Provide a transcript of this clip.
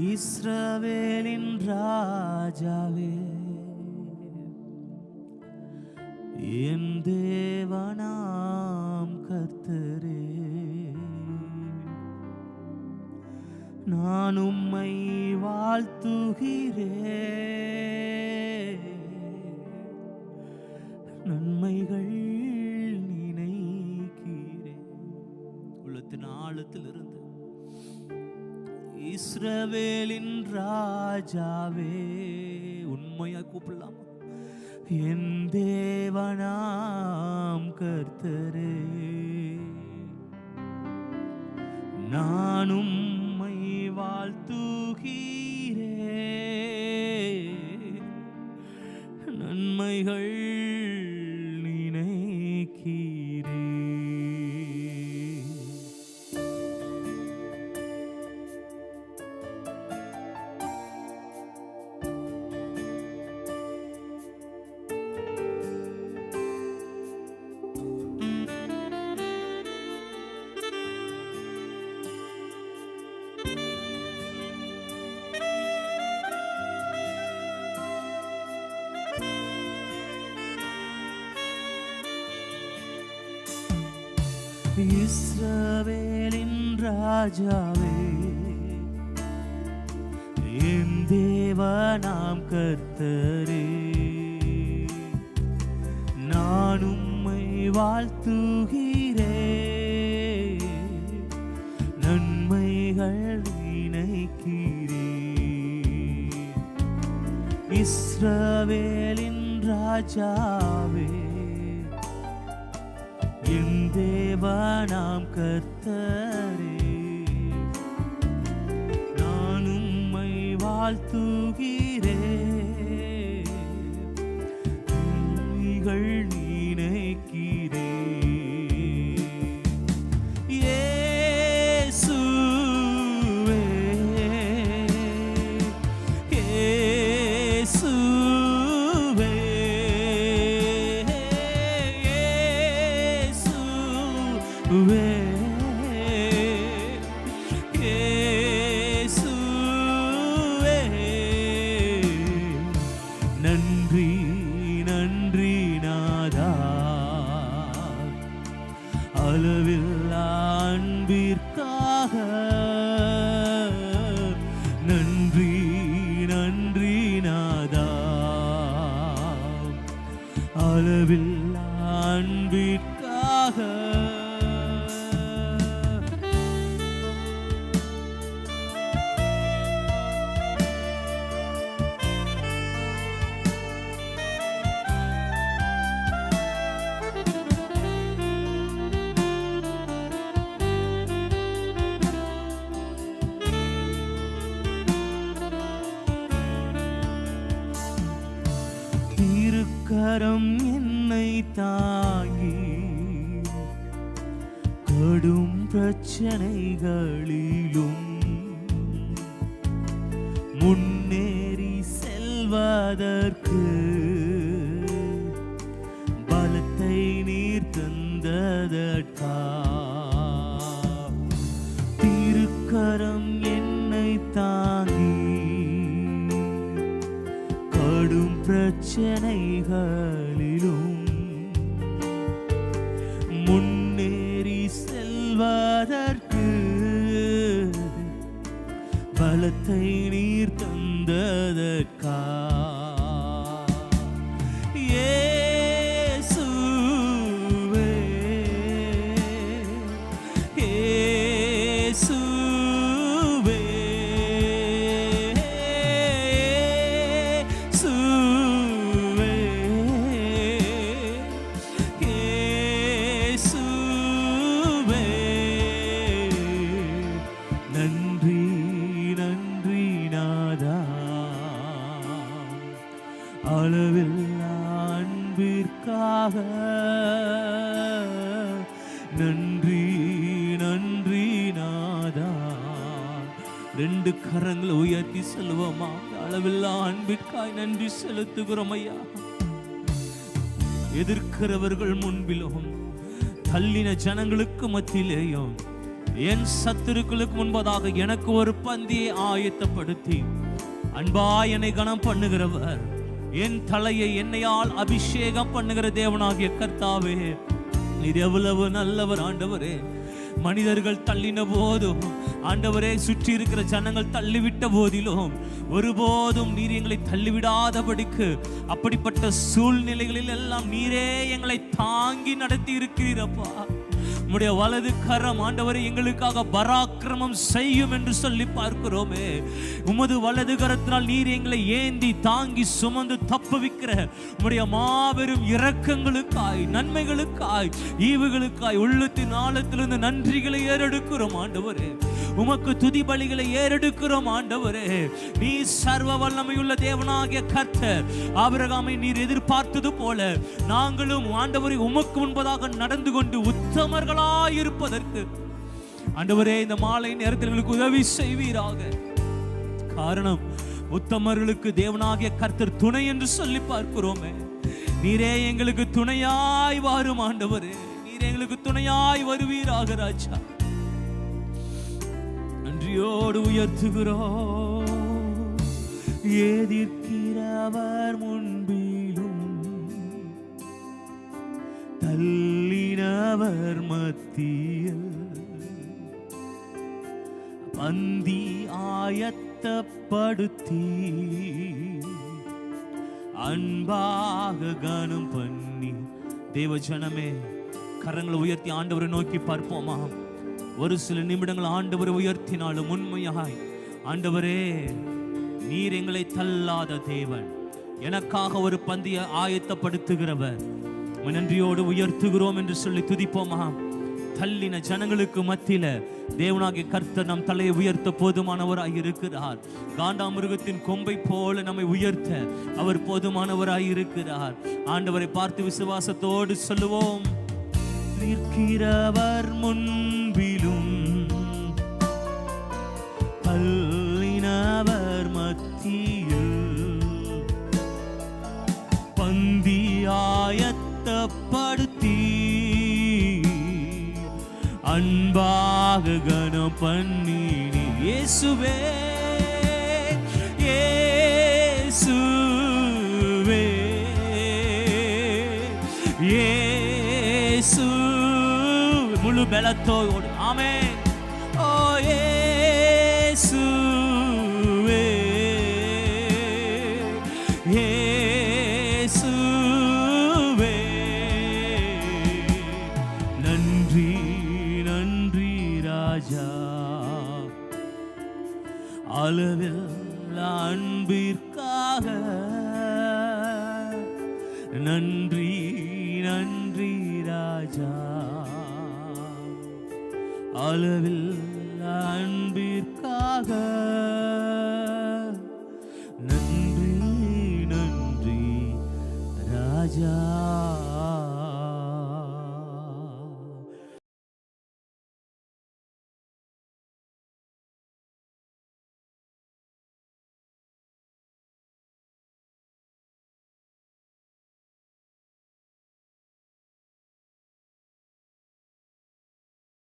இஸ்ரவேலின் ராஜாவே என் தேவனாம் கர்த்தரே நான் உம்மை வாழ்த்துகிறே நன்மைகள் நினைக்கிறேன். உள்ளத்தின் ஆழத்திலிருந்து இஸ்ரவேலின் ராஜாவே உண்மையா கூப்பிடலாம்? என் தேவனாம் கர்த்தரே நானும் உம்மை வாழ்த்துகிறேன். நன்மைகள் இஸ்ரவேலின் ராஜாவே. என் தேவனாம் கர்த்தரே. நான் உம்மை வாழ்த்துகிறே. நன்மைகள் நினைக்கிறேன் இஸ்ரவேலின் ராஜாவே. என் தேவனாம் கத்தரே நான் உம்மை வாழ்த்துகிறேன். கரம் என்னை தாங்கி கடும் பிரச்சனைகளிலும் முன்னேறி செல்வதற்கு கடும் பிரச்சனைகளிலும் முன்னேறி செல்வதற்கு பலத்தை நீர் தந்ததற்கா அன்பிற்காக நன்றி நன்றி நாதா. ரெண்டு கரங்களை உயர்த்தி செல்வோமா அளவில்லா அன்பிற்காய் நன்றி செலுத்துகிறோம் ஐயா. எதிர்க்கிறவர்கள் முன்பிலும் தள்ளின ஜனங்களுக்கு மத்தியிலேயும் என் சத்துருக்களுக்கு முன்பதாக எனக்கு ஒரு பந்தியை ஆயத்தப்படுத்தி அன்பா என்னை கனம் பண்ணுகிறவர் என் தலையை என்னையால் அபிஷேகம் பண்ணுகிற தேவனாகிய கர்த்தாவே நீர் எவ்வளவு நல்லவர் ஆண்டவரே. மனிதர்கள் தள்ளின போதும் ஆண்டவரே சுற்றி இருக்கிற ஜனங்கள் தள்ளிவிட்ட போதிலும் ஒருபோதும் நீர் எங்களை தள்ளிவிடாதபடிக்கு அப்படிப்பட்ட சூழ்நிலைகளில் எல்லாம் நீரே எங்களை தாங்கி நடத்தி இருக்கிறீரப்பா உம்முடைய வலது கரம் ஆண்டவரை எங்களுக்காக பராக்கிரமம் செய்யும் என்று சொல்லி பார்க்கிறோமே. உமது வலது கரத்தினால் நீர் எங்களை ஏந்தி தாங்கி சுமந்து தப்புவிக்கிற உம்முடைய மாபெரும் இரக்கங்களுக்காய் நன்மைகளுக்காய் ஈவுகளுக்காய் உள்ளத்தின் ஆழத்திலிருந்து நன்றிகளை ஏறெடுக்கிறோம் ஆண்டவரே. உமக்கு துதி பலிகளை ஏறெடுக்கிறோம் ஆண்டவரே. நீ சர்வ வல்லமையுள்ள தேவனாகிய கர்த்தர் ஆபிரகாமை நீர் எதிர்பார்த்தது போல நாங்களும் ஆண்டவரை உமக்கு முன்பதாக நடந்து கொண்டு உத்தமர்களாய் இருப்பதற்கு ஆண்டவரே இந்த மாலை நேரத்தில் எங்களுக்கு உதவி செய்வீராக. காரணம் உத்தமர்களுக்கு தேவனாகிய கர்த்தர் துணை என்று சொல்லி பார்க்கிறோமே. நீரே எங்களுக்கு துணையாய் வாரும் ஆண்டவரே. நீரே எங்களுக்கு துணையாய் வருவீராக ராஜா. நன்றியோடு உயர்த்துகிறோம். எதிர்க்கிறவர் முன்பிலும் தள்ளினவர் மத்தியில். பந்தி ஆயத்தப்படுத்தி அன்பாக கனம் பண்ணி தேவ ஜனமே கரங்களை உயர்த்தி ஆண்டவரை நோக்கி பார்ப்போமா ஒரு சில நிமிடங்கள் ஆண்டவரை உயர்த்தினாலும் உண்மையாய் ஆண்டவரே நீர் எங்களை தள்ளாத தேவன். எனக்காக ஒரு பந்திய ஆயத்தப்படுத்துகிறவர். நன்றியோடு உயர்த்துகிறோம் என்று சொல்லி துதிப்போமா? தள்ளின ஜனங்களுக்கு மத்தியில தேவனாகிய கர்த்தர் நம் தலையை உயர்த்த போதுமானவராய் இருக்கிறார். காண்டாமிருகத்தின் கொம்பை போல நம்மை உயர்த்த அவர் போதுமானவராய் இருக்கிறார். ஆண்டவரை பார்த்து விசுவாசத்தோடு சொல்லுவோம் நிற்கிறவர் முன் பந்தி ஆயத்தப்படுத்தி. அன்பாக கனம் பண்ணி இயேசுவே இயேசுவே. இயேசு முழு பலத்தோடு ஆமே ஓ இயேசுவே அளவில் அன்பிற்காக நன்றி நன்றி ராஜா.